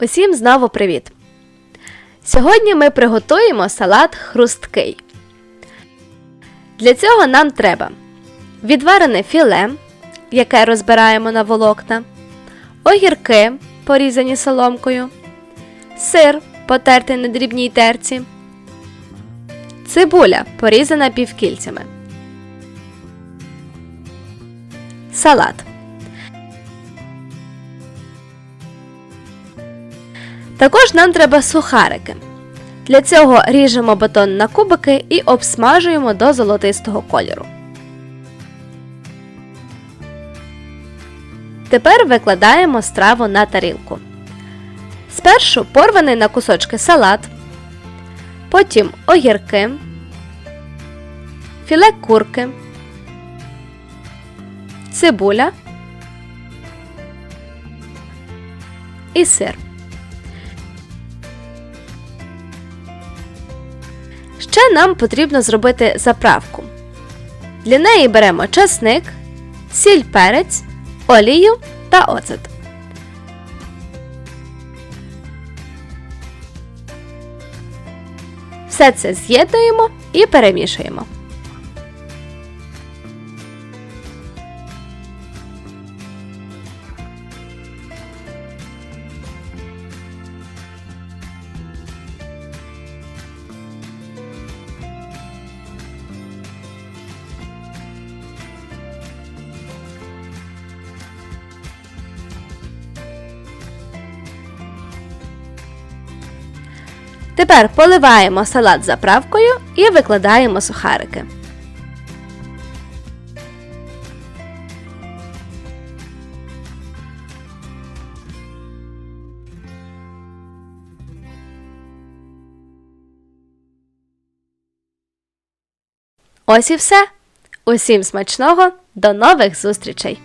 Усім знову привіт! Сьогодні ми приготуємо салат хрусткий. Для цього нам треба відварене філе, яке розбираємо на волокна, огірки, порізані соломкою, сир, потертий на дрібній терці, цибуля, порізана півкільцями, салат. Також нам треба сухарики. Для цього ріжемо батон на кубики і обсмажуємо до золотистого кольору. Тепер викладаємо страву на тарілку. Спершу порваний на кусочки салат, потім огірки, філе курки, цибуля і сир. Ще нам потрібно зробити заправку. Для неї беремо часник, сіль перець, олію та оцет. Все це з'єднуємо і перемішуємо. Тепер поливаємо салат заправкою і викладаємо сухарики. Ось і все. Усім смачного, до нових зустрічей!